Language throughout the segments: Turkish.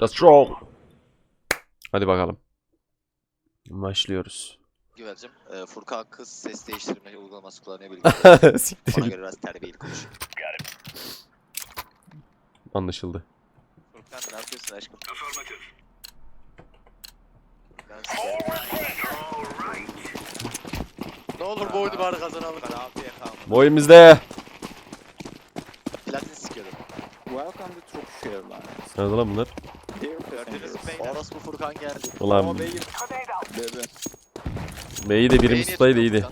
Let's roll. Hadi bakalım. Başlıyoruz. Güvelcim, e, Furkan kız ses değiştirme uygulaması kullanıyor bilgileri. Siktir Ona git. göre biraz terbiyeli konuş. Anlaşıldı. Furkan ne yapıyorsun aşkım? Ben sikerim. Ne olur bu oyunu bari kazanalım. Ben abiye kalmadım. Boy bizde. Platin sikiyordum. Welcome to Turkish Airlines. Nerede lan bunlar? Orospu Furkan geldi. Ulan. Ama B'yi B'de. B'yi de birim tutaydı iyiydi.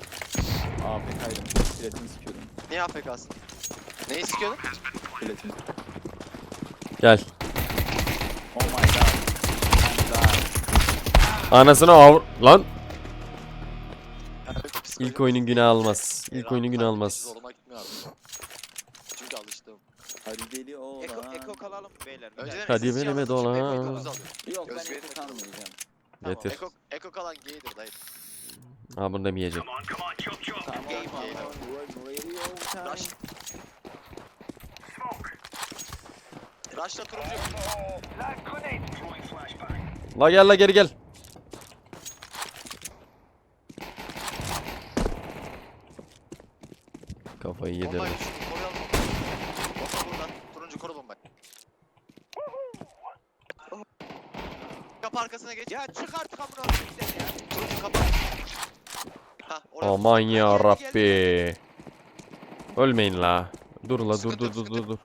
AFK'ydım. Biletimi sikiyordum. Niye AFK'sın? Neyi sikiyordun? Biletimi. Gel. Oh my. Oh my god. Anasını av... Lan! İlk oyunun günü almaz. İlk oyunun günü almaz. Hadi deli oğlan. Eko, eko kalalım beyler. bir Önceden dakika. Hadi SSC benime alıyordum, şimdi dolan. Eko dokuz alıyorum. Yok ben Özgüvenime eko kalmayacağım. Tamam, Getir. Eko, Eko kalan gaydir dayı. Ha bunu demeyecek. Tamam Game, tamam. game. Radio time. Rush. Rush'la turuncu. La gel la geri gel. Kafayı yedim. Bombayı. Bomba burada. Turuncu koru bombayı. Kapı arkasına geç. Ya çık artık amına koyayım seni ya. Turuncu kapı. Ha, oraya. Aman Geldi, ya geldi, Rabbi. Ölmeyin la. Dur la dur Sıkıntı dur yok, dur sıkıntı dur dur.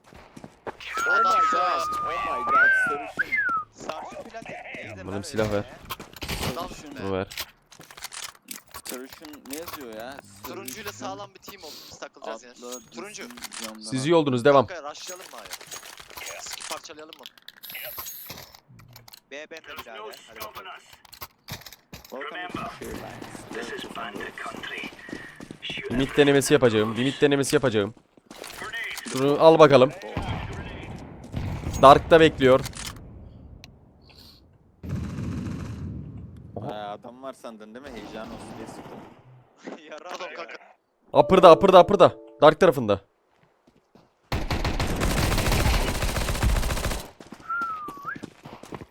Oh my god. Oh my god. Sarışın. Sarşı platin. Neydi Bana lan bir silah öyle ver. ya? Adam Bunu ver. Sarışın ne yazıyor ya? Turuncuyla sağlam bir team olduk. Biz takılacağız. Atla Turuncu. Siz iyi oldunuz devam. Kanka rushlayalım mı aya? Skip parçalayalım mı? B. Hadi bakalım. Airlines. Dear passengers. Limit denemesi yapacağım. Limit denemesi yapacağım. Şunu al bakalım. Dark'ta bekliyor. Ha, adam var sandın değil mi? Heyecan olsun diye sıktım. Yara Adam ya. kanka. Upper'da upper'da upper'da. Dark tarafında.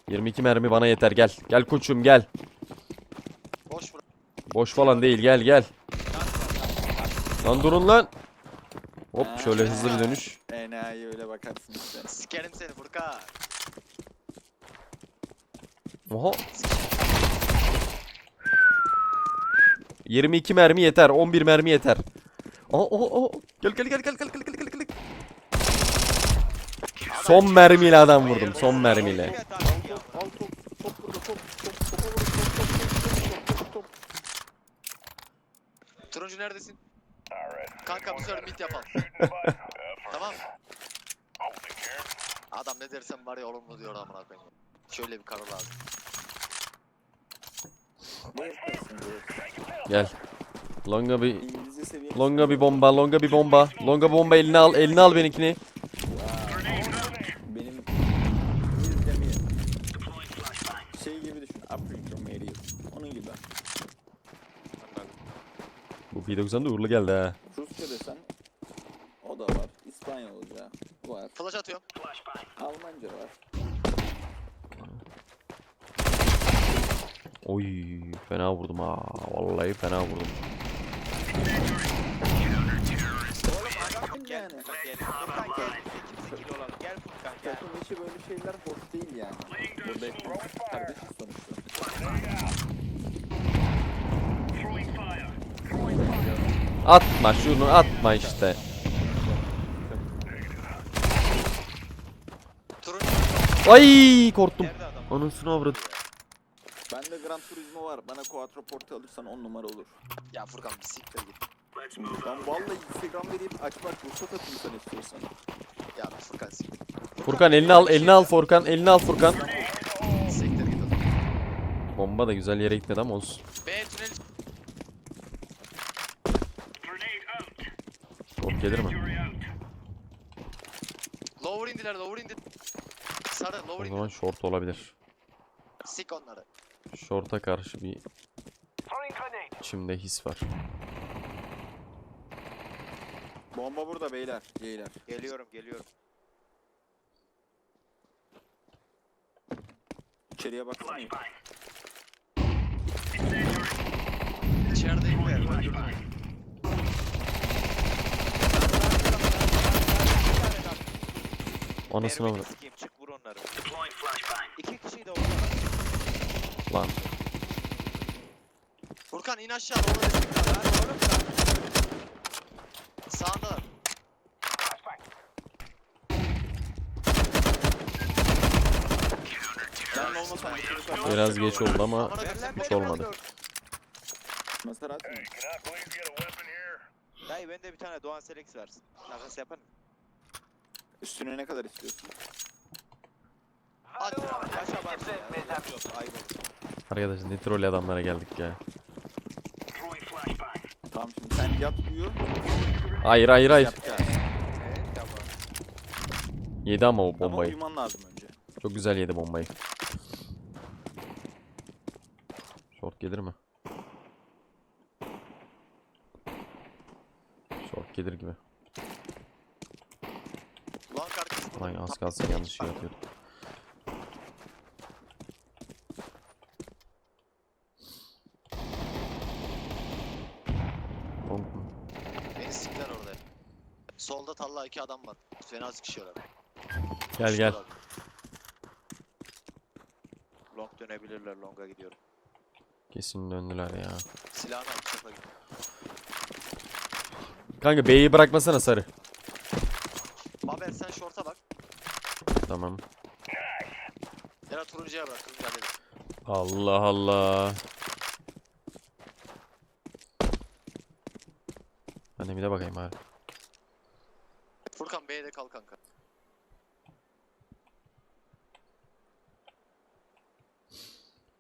...22 mermi bana yeter gel. Gel koçum gel. Boş bırak. Boş falan değil gel gel. Lan durun lan. Hop şöyle hızlı bir dönüş. Enayi öyle bakarsın işte. Sikerim seni Furkan. Oha. 22 mermi yeter. 11 mermi yeter. Oo oo oo. Gel gel gel gel gel gel gel gel. Son mermiyle adam vurdum. Son mermiyle. Turuncu neredesin? Kanka bu sefer mit yapalım. tamam. Adam ne dersen var ya olumlu diyor amına koyayım. Şöyle bir karı lazım. Gel. Longa bir longa bir bomba, longa bir bomba. Longa bomba eline al, eline al benimkini. Benim. Şey gibi düşün. Mary. Onun gibi. Bu P90 da uğurlu geldi ha. Rusça desen o da var. İspanyolca var. Flash atıyorum. Almanca var. Oy fena vurdum ha. Vallahi fena vurdum. Atma şunu atma işte. Ay korktum. Anasını avradı. Gran Turismo var. Bana Quattroporte alırsan 10 numara olur. Ya Furkan bir siktir git. Ben vallahi Instagram vereyim aç bak ruhsat atayım sana istiyorsan. Ya Furkan siktir. Furkan elini al, elini al Furkan, elini al Furkan. Siktir git o zaman. Bomba da güzel yere gitmedi ama olsun. B tünel. Short gelir mi? Lower indiler lower indi. Sarı O lower zaman indi. short olabilir. Sik onları. Short'a karşı bir içimde his var. Bomba burada beyler. Geyler. Geliyorum geliyorum. İçeriye baksana. İçerideyim be. Öldürdüm. Vur. sikeyim, çık vur onları. İki kişiyi de orada. Lan. Furkan in aşağı. Orada destek. Lan oğlum lan. Sağındalar. Biraz geç oldu ama koyayım, sen hiç olmadı. Maserat mı? Dayı bende bir tane Doğan Selex versin. Takas yapar mı? Üstüne ne kadar istiyorsun? Bak. Yok ayıp olur. Arkadaşlar ne troll adamlara geldik ya. Tamam şimdi sen yat uyu. Hayır hayır hayır. Yapacağız. Evet tamam. Yedi ama o Ama bombayı. uyuman lazım önce. Çok güzel yedi bombayı. Short gelir mi? Short gelir gibi. Lan kardeşim. Lan az kalsın yanlış şey. Long mu? Beni sikler orada. İki adam var. Fena sıkışıyorlar. Gel gel. Sıkışıyorlar. Long dönebilirler. Long'a gidiyorum. Kesin döndüler ya. Silahını al bıçakla git. Kanka B'yi bırakmasana sarı. Babel sen şorta bak. Tamam. Ya da turuncuya halledin. Allah Allah. Ben de bir de bakayım abi. B'de kal kanka.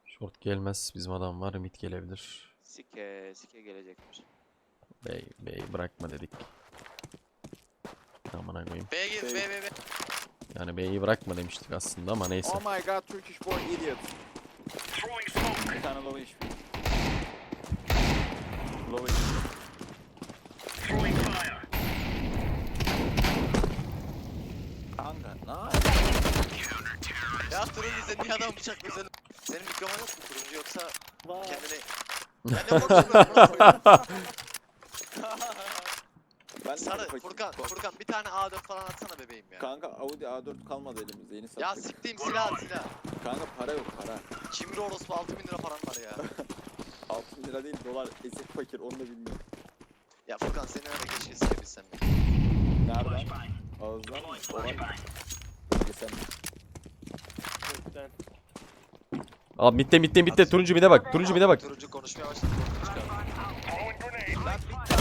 Short gelmez. Bizim adam var. Mid gelebilir. Sike sike gelecekmiş. Bey, bey bırakma dedik. Amına koyayım. B'ye gir. B B B. Yani B'yi bırakma demiştik aslında ama neyse. Oh my god Turkish boy idiot. Bir tane low HP. Low HP. Kanka ne Ya turuncu sen niye adam bıçaklıyorsun? Senin mikrofon yok mu turuncu yoksa kendini... Ben de. Ben Sarı Furkan, Furkan bir tane A4 falan atsana bebeğim ya. Kanka Audi A4 kalmadı elimizde yeni sattık. Ya siktiğim silah silah. Kanka para yok para. Çimri orospu 6000 lira param var ya. 6 lira değil dolar ezik fakir onu da bilmiyorum. Ya Furkan seni öyle keşke sikebilsem. Nereden? Ağızdan mı? Olay mı? Geçen. Abi midde midde midde turuncu mid'e bak. Turuncu mid'e bak. Turuncu konuşmaya başladı. Turuncu çıkar. Lan bir tane.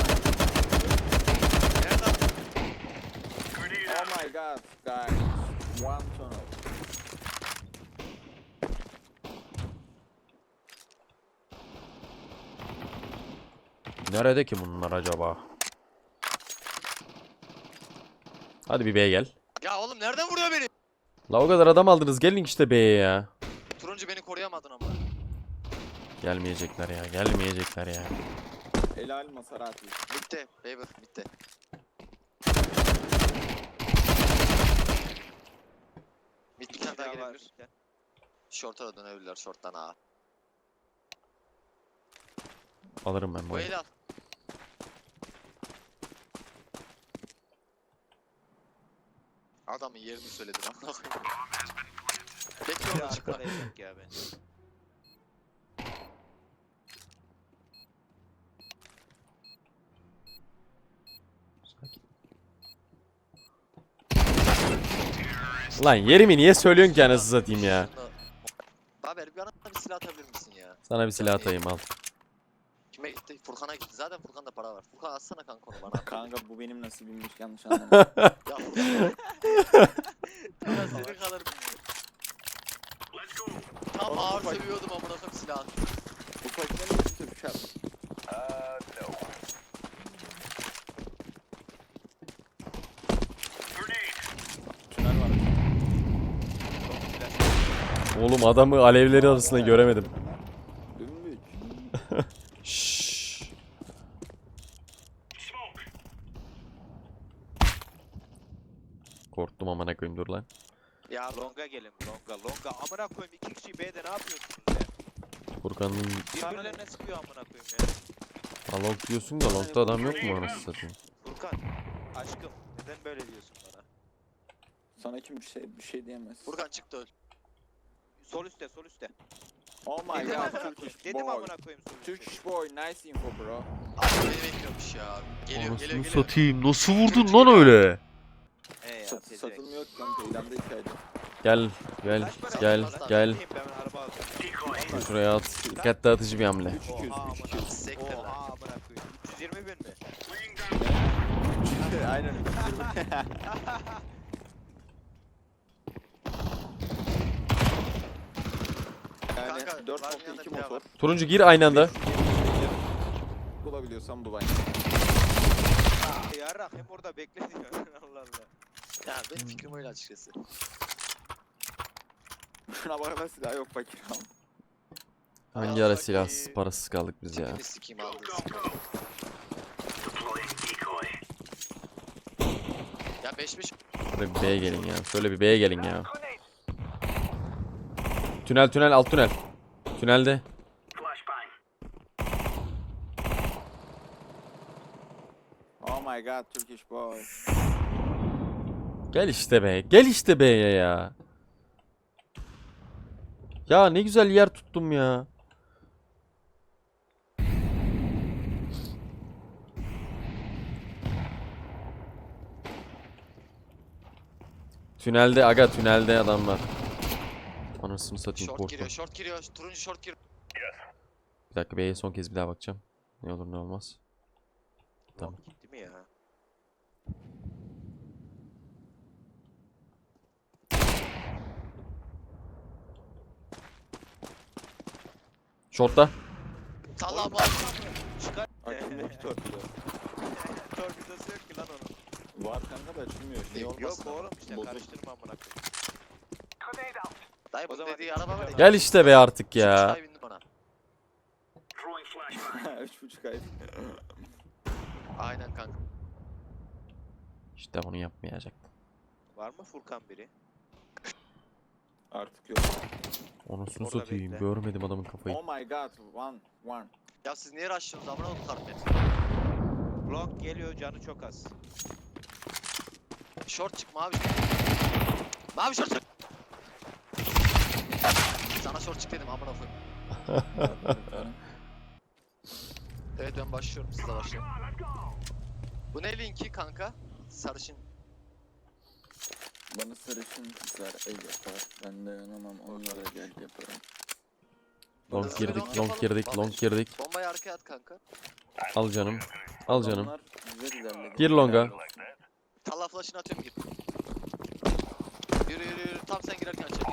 Nereden? Oh my god guys. One tunnel. Nerede ki bunlar acaba? Hadi bir B'ye gel. Ya oğlum nereden vuruyor beni? La o kadar adam aldınız gelin işte B'ye ya. Turuncu beni koruyamadın ama. Gelmeyecekler ya gelmeyecekler ya. Helal Maserati. Bitti. Baber bitti. Mid bir tane daha Silah var. gelebilir. Short'a da dönebilirler short'tan ha. Alırım ben Bu bu. eli al. Adamın yerini söyledim amına koyayım. Bekle orada çıkma. arkalayacak ya bence. Lan yerimi niye söylüyorsun ki anasını satayım ya. Baber bir bana bir silah atabilir misin ya? Sana bir silah atayım al. Kime gitti? Furkan'a gitti. Zaten Furkan'da para var. Furkan atsana kanka onu bana. Kanka bu benim nasibimmiş yanlış anlama. Ya. Ya senin kadar. Tam Oğlum, ağır bak- seviyordum amına koyayım silah. bu fakirlerin için Türk şart. Tünel var. Oğlum adamı alevleri arasında göremedim. Dümbük. Şşş. Korktum amına koyayım dur lan. Ya longa gelin longa longa. Amına koyayım iki kişi B'de ne yapıyorsunuz ya? Birbirlerine sıkıyor amına koyayım ya. along diyorsun da longda adam yok mu anasını satayım? Furkan aşkım neden böyle diyorsun bana? Sana kim bir şey bir şey diyemez. Furkan çıktı öl. Sol üstte sol üstte. Oh my Dedim god, amına koyayım. Turkish Dedim boy. amına koyayım sol üstte. Turkish boy, nice info bro. Abi beni bekliyormuş ya. Geliyor geliyor Anasını geliyor. satayım. Nasıl vurdun lan öyle? He ya Sat, pezevenk. satılmıyor ki kanka, ileride iki ayda. Gel gel Kaç para gel aldın lan? gel. Gideyim Ben araba alacağım. Şuraya at. Dikkat dağıtıcı bir hamle. 3 200, Oha 3 amına. 200. Sektir Oha lan. amına koyayım. 320 bin mi? Aynen 320. Yani Kanka, 4.2 var motor. Turuncu gir aynı anda. Bulabiliyorsan bul Yarrak hem orada bekle diyor. Allah Allah. Ya benim fikrim öyle açıkçası. Şuna bakar silah yok fakir ama. Hangi ara silahsız parasız kaldık biz ya. Tipini sikeyim sikeyim. Ya 5 5 Şöyle bir B'ye gelin ya. Şöyle bir B'ye gelin ya. Tünel tünel alt tünel. Tünelde. Oh my god, Turkish boy. Gel işte be. Gel işte B'ye ya. Ya ne güzel yer tuttum ya. Tünelde aga tünelde adam var. Anasını satayım short korktum. giriyor short giriyor. Turuncu short giriyor. Bir dakika B'ye son kez bir daha bakacağım. Ne olur ne olmaz. Tamam. Gitti mi ya? Short'ta. Talha bak. Çıkar. Aklımdaki torpido. Torpidosu yok ki lan onun. Var kanka da açılmıyor. Şey Yok, oğlum işte Bozuk. karıştırma amına koyayım. Dayı bu dediği araba var ya. Gel işte be artık ya. Ya. bindi bana. 3.5 ay. Aynen kanka. İşte bunu yapmayacaktım. Var mı Furkan biri? Artık yok. Anasını Orada satayım. bekle. Görmedim adamın kafayı. Oh my god, one, one. Ya siz niye rushlıyorsunuz amına oğlum karpet? Long geliyor canı çok az. Short çık mavi. Mavi short çık. Sana short çık dedim amına koyayım. Evet ben başlıyorum siz de başlayın. Bu ne linki kanka? Sarışın. Bana sarışın kızlar el yapar. Ben dayanamam onlara gel yaparım. Long Hızlı girdik, long yapalım. girdik, Vallahi. long girdik. Bombayı arkaya at kanka. Al canım. Al canım. Adamlar güzel ilerledi. Gir longa. Talla flash'ını atıyorum git. Yürü yürü yürü tam sen girerken açayım.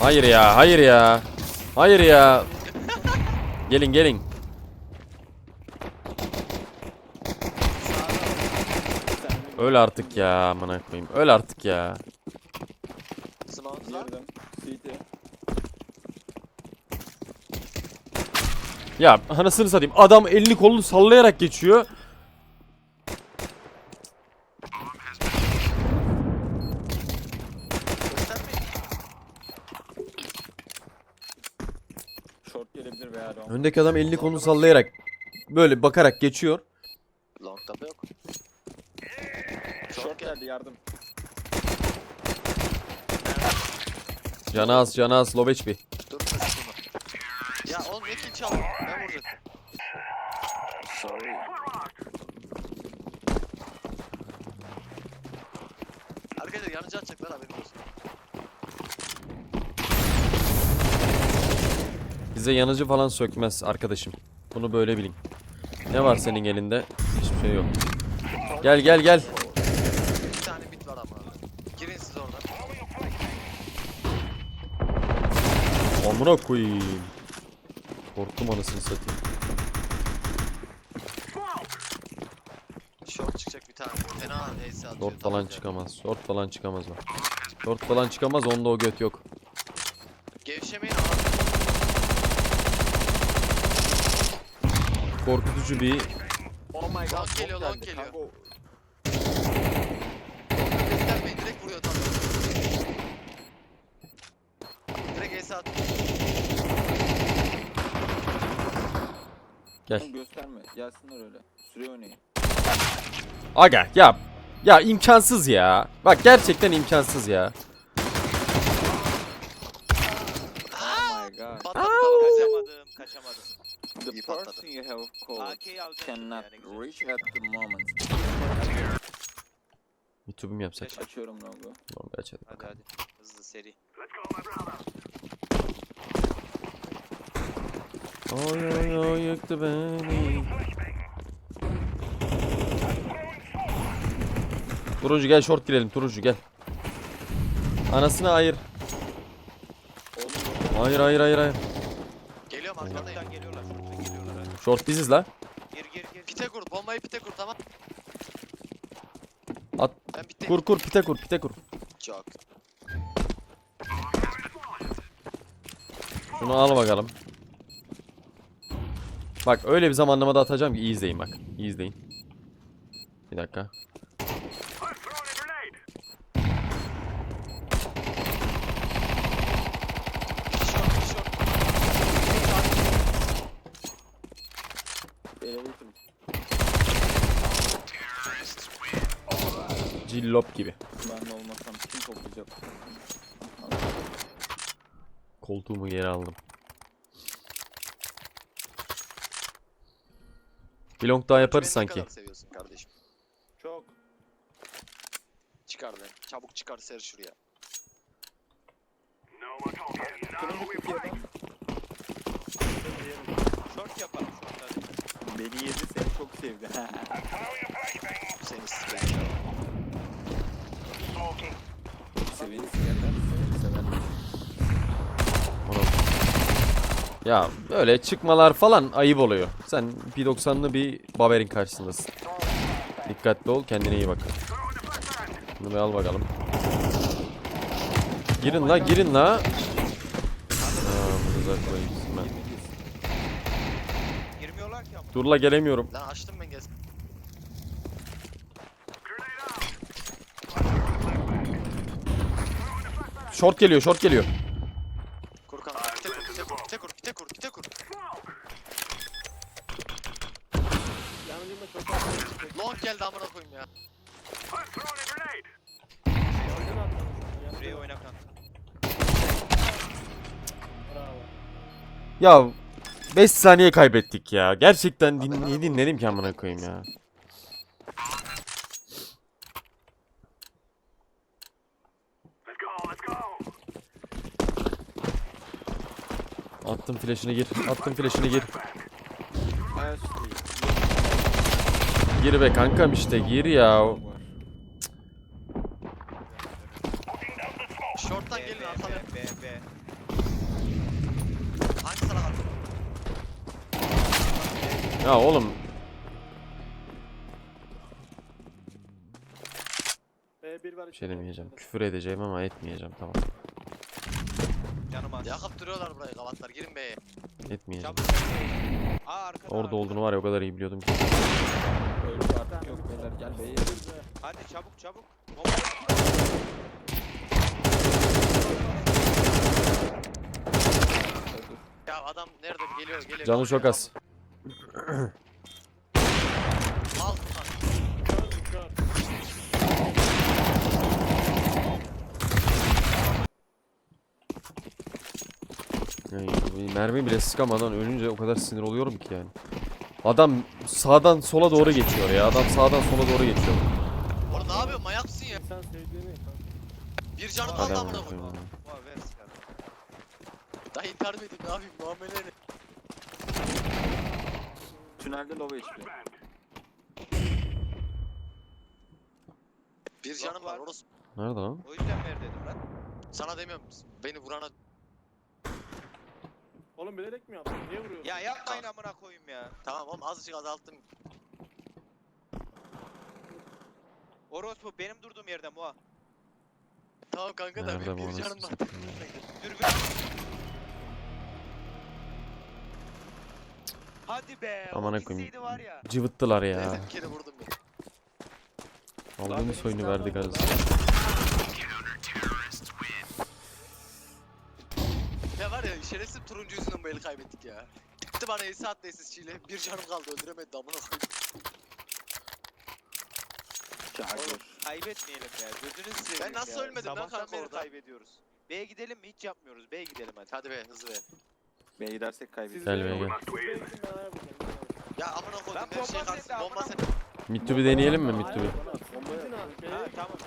Hayır ya, hayır ya. Hayır ya. Gelin gelin. Öl artık ya amına koyayım. Öl artık ya. Smoke'la. Girdim. CT. Ya anasını satayım. Adam elini kolunu sallayarak geçiyor. Short gelebilir veya long. Öndeki adam elini kolunu sallayarak böyle bakarak geçiyor. Long yok. Geldi yardım. Canı az, canı az. Low HP. Dur. Ya oğlum ne kill çaldın? Ben vuracaktım. Sorry. Arkadaşlar yanıcı atacaklar haberin olsun. Bize yanıcı falan sökmez arkadaşım. Bunu böyle bilin. Ne var senin elinde? Hiçbir şey yok. Gel gel gel. Bir tane bit var ama. Girin siz oradan. Amına koyayım. Korktum anasını satayım. Short çıkacak bir tane. Fena ace atıyor. Short falan çıkamaz. Short falan çıkamaz o. Short falan çıkamaz. Onda o göt yok. Gevşemeyin abi. Korkutucu bir Oh my god. Long geliyor, long geliyor. Kanka o- Göstermeyin direkt vuruyor tam. Direkt ace at. Gel. Oğlum gösterme. Gelsinler öyle. Süre oynayın. Aga ya. Ya imkansız ya. Bak gerçekten imkansız ya. Oh my god. Patladı Kaçamadım, kaçamadım. The İyi patladı. person you have called AK'yi alacaksın cannot yani güzel. reach at the moment. YouTube'u mu yapsak? Açıyorum logo. Tamam bir açalım. Hadi hadi. Hızlı seri. Oy oy oy yıktı beni. Turuncu gel short girelim Turuncu gel. Anasını ayır. Hayır hayır hayır hayır. Geliyorum. Şuradan geliyorlar, şuradan geliyorlar. Short biziz la. Gir gir gir. Pite kur. Bombayı pite kur tamam. At. Ben pite Kur kur pite kur pite kur. Çok. Şunu al bakalım. Bak öyle bir zamanlamada atacağım ki iyi izleyin bak. İyi izleyin. Bir dakika. Cillop gibi. Ben de olmasam kim toplayacak? Koltuğumu geri aldım. Bir long daha yaparız Beni ne sanki. kadar seviyorsun kardeşim? Çok. Çıkar lan. Çabuk çıkar ser şuraya. Kırmızı kutuya bak. Short hadi. Beni yedi seni çok sevdi. Seni sikeyim. Seveni sikerler, seveni severler. Onu- Ya böyle çıkmalar falan ayıp oluyor. Sen P90'lı bir Baber'in karşısındasın. Dikkatli ol kendine iyi bak. Bunu bir al bakalım. Girin la girin la. Aa, bunu koyayım ben. Girmiyorlar ki ama. Dur la gelemiyorum. Lan açtım ben gez. Short geliyor short geliyor. Ya 5 saniye kaybettik ya. Gerçekten din niye dinledim ki amına koyayım ya. Attım flash'ını gir. Attım flash'ını gir. Gir be kankam işte gir ya. Short'tan gelin arkadan. B, B, B. Hangi sana kaldı? Ya oğlum B1 var. bir şey demeyeceğim. Küfür edeceğim ama etmeyeceğim tamam. Canım az. Yakıp duruyorlar burayı gavatlar. Girin be. Etmeyeceğim. Çabuk. Aa arkada. Orada olduğunu var ya o kadar iyi biliyordum ki. Öldü artık yok beyler gel bey. Hadi çabuk çabuk. Bomba. Ya adam nerede geliyor geliyor. Canı çok az. Al. Yani mermi bile sıkamadan ölünce o kadar sinir oluyorum ki yani. Adam sağdan sola doğru geçiyor ya. Adam sağdan sola doğru geçiyor. Oğlum ne yapıyorsun manyak mısın ya? İnsan sevdiğini Bir canım Hadi kaldı amına koyayım. Daha intihar mı edeyim ne yapayım muamele ne? Tünelde low HP. Bir canım var orası. Nerede lan? O yüzden ver dedim lan. Sana demiyorum beni vurana Oğlum bilerek mi yaptın? Niye vuruyorsun? Ya yapmayın amına koyayım ya. tamam oğlum azıcık azalttım. Orospu benim durduğum yerde Muha. Tamam kanka da Nerede benim bu bir anasını canım var. Dürbün. Hadi be. Var ya. Cıvıttılar ya. Bir kere vurdum ben. Aldığımız oyunu verdik az. Ya var ya şerefsiz turuncu yüzünden bu eli kaybettik ya. Gitti bana ace attı SSC ile. Bir canım kaldı öldüremedi amına koyayım. Charger. Kaybetmeyelim ya. Gözünü seveyim Ben nasıl ya. ölmedim lan Sabahtan kanka beri orada? kaybediyoruz. B'ye gidelim mi? Hiç yapmıyoruz. B'ye gidelim hadi. Hadi be hızlı be. B'ye gidersek kaybederiz. Gel be, gel. Ya amına koydum her şey sende, bomba sende. Mittubi deneyelim mi Mittubi? Ha tamam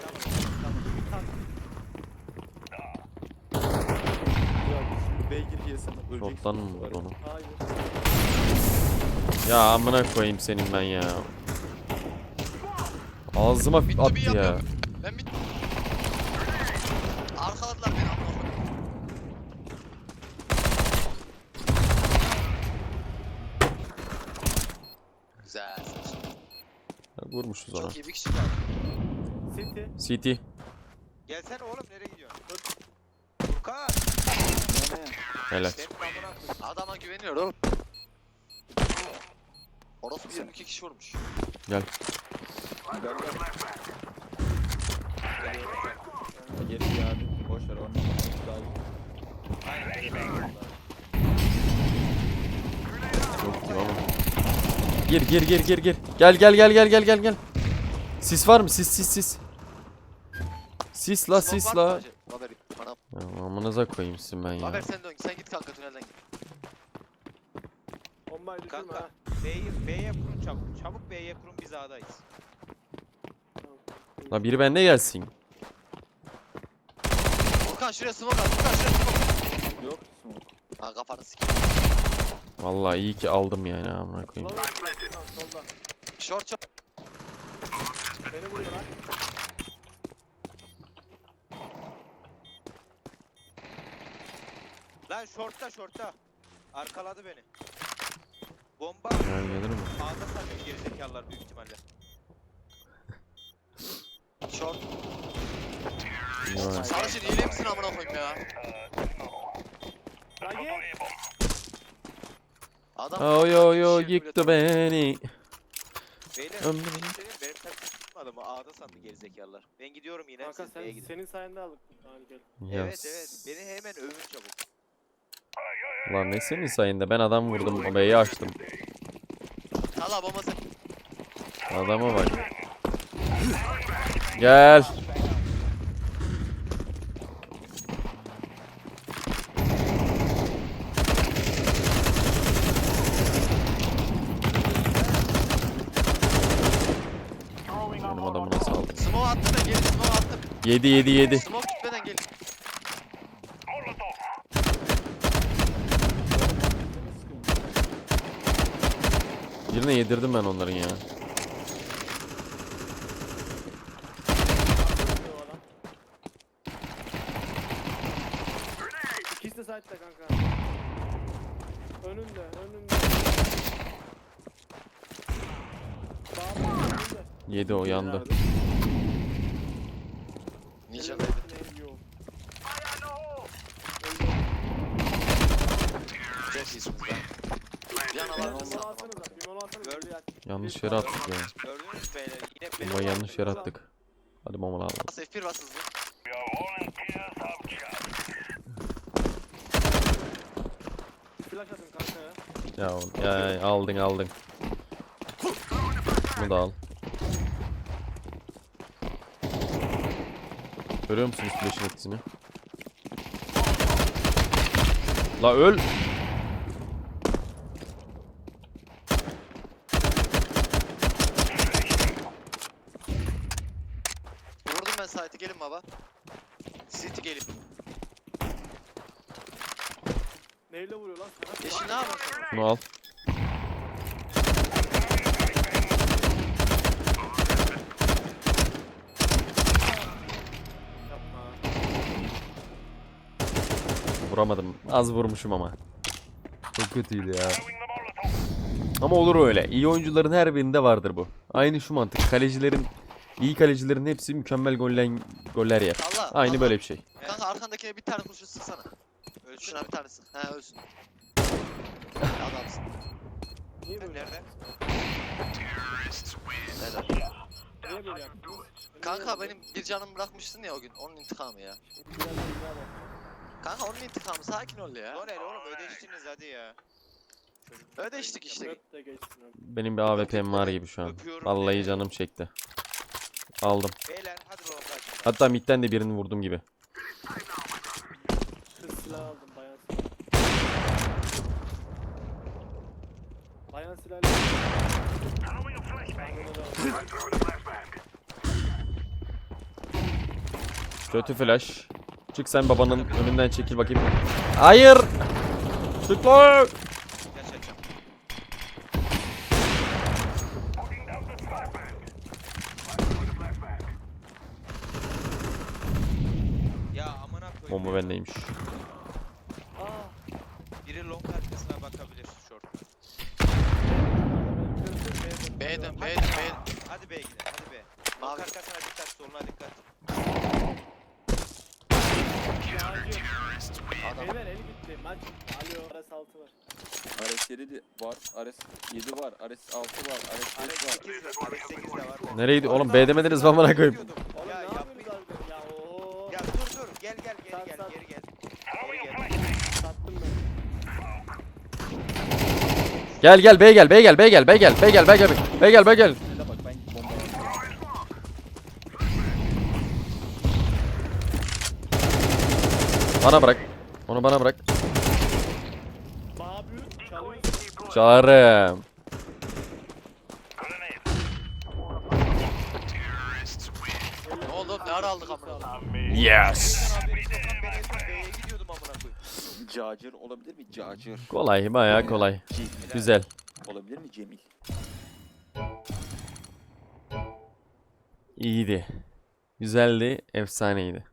beygir mı vurdu onu? Hayır. Ya amına koyayım senin ben ya. Ağzıma attı ya. yapıyorum. Ben bit... Arkaladılar beni amına koyayım. Güzel. Vurmuşuz ona. Çok iyi bir kişi kaldı. City. CT. Gelsene oğlum nereye gidiyorsun? Furkan. O ne? Helal. Senin amına koyayım. Adama güveniyor oğlum. Orası 22 kişi vurmuş. Gel. Gel gel. Geri abi. Boş ver onu. Daha iyi. Ama. Gir gir gir gir gir. Gel gel gel gel gel gel gel. Sis var mı? Sis sis sis. Sis la sis la. Haber, bana. Ya, amınıza koyayım sizin ben Haber ya. sen dön. Sen git kanka tünelden git. Bombayı düşürme Kanka. ha. B'ye B'ye kurun çabuk. Çabuk B'ye kurun biz A'dayız. La biri bende gelsin. Furkan şuraya smoke at. Furkan şuraya smoke. Yok smoke. Ha kafanı sikeyim. Vallahi iyi ki aldım yani amına koyayım. Solda. Short çok. Beni vuruyor lan. Lan şortta şortta. Arkaladı beni. Bomba Ya gelir mi? A'da sanıyor gerizekalılar büyük ihtimalle. Short. Ya. Sarışın iyiliği misin amına koyayım ya? Adam Oy oy oy yıktı beni. Beyler Ömrüm. söyleyeyim, benim takım tutmadı mı? A'da sandı gerizekalılar. Ben gidiyorum yine Kanka siz B'ye sen, gidin. senin sayende aldık. Gel. Ya Evet evet. Beni hemen övün çabuk. Lan ne senin sayende ben adam vurdum o beyi açtım. Bomba sen. Adama bak. Gel. Benim adamı nasıl aldı? Smoke attım ben gelin 7 7 7. Smoke gitmeden gelin. Birine yedirdim ben onların ya. İkisi de side'da kanka. Önünde, önünde. Sağda, önünde. 7 o yandı. Nerede? Ninja'daydı. Neydi o? Çok iyisiniz lan. Bir an Bir alan mola mısın? alsanıza, bir mola alsanıza. Gördüm. bir aç. Yanlış yere attık ya. Gördünüz mü beyler? Yine benim Bombayı yanlış yere attık. Hadi mamalı alalım. Bas F1 bas hızlı. Flash atın kanka ya. Ya, oğlum, ya, ya aldın aldın. Bunu da al. Görüyor musunuz flash'ın etkisini? La öl. Vurdum gelin baba. City gelin. Neyle vuruyor lan? Yeşil ne yapıyorsun? Bunu al. Vuramadım. Az vurmuşum ama. Çok kötüydü ya. Ama olur öyle. İyi oyuncuların her birinde vardır bu. Aynı şu mantık. Kalecilerin iyi kalecilerin hepsi mükemmel goller goller yer. Allah. Aynı Allah. böyle bir şey. Kanka arkandakine bir tane kurşun sıksana. Ölsün. Şuna bir tane sık. He ölsün. Adamsın. Niye böyle Nerede? Helal. Niye böyle yaptınız? Kanka benim bir canım bırakmıştın ya o gün. Onun intikamı ya. Kanka onun intikamı sakin ol ya. El oğlum ödeştiniz hadi ya. Ödeştik işte. Benim bir AWP'm var gibi şu an. Vallahi canım çekti. Aldım. Beyler hadi. Hatta midden de birini vurdum gibi. Kız silah aldım bayan silah. Bayan silahla. Kötü flash. Çık sen babanın önünden çekil bakayım. Hayır. Çık lan. Geç açacağım. Ya amına koyayım. Bomba bendeymiş. Aa. Biri long arkasına bakabilir short. B'den B'den B'den. Hadi B'ye gidelim hadi B. Long Mavi. arkasına dikkat soluna dikkat. Adam. Beyler eli gitti. Maç. Alo. Aras 6 var. Ares 7 de var. Ares 7 var. Ares 6 var. Ares 5 Alex var. 8 de Alex 8 de var. Nereydi? Oğlum B demediniz mi amına koyayım. Oğlum Ya ne yapmayın. yapıyorsunuz harbiden ya? Oo. Ya dur dur gel gel geri Sat, gel sat. geri gel. Geri gel. Sattım ben. Gel gel B gel B gel B gel B gel B gel B gel B gel B gel. Şöyle bak ben bomba Bana bırak. Onu bana bırak. Babü çalıyorsun. Çağırım. Ne oldu? Ne ara aldık amına? koyayım? Yes. Haberim yok lan ben evden B'ye gidiyordum amına koyayım. Cacır olabilir mi? Cacır. Kolay bayağı kolay. Cemil. Güzel. Olabilir mi Cemil? İyiydi. Güzeldi. Efsaneydi.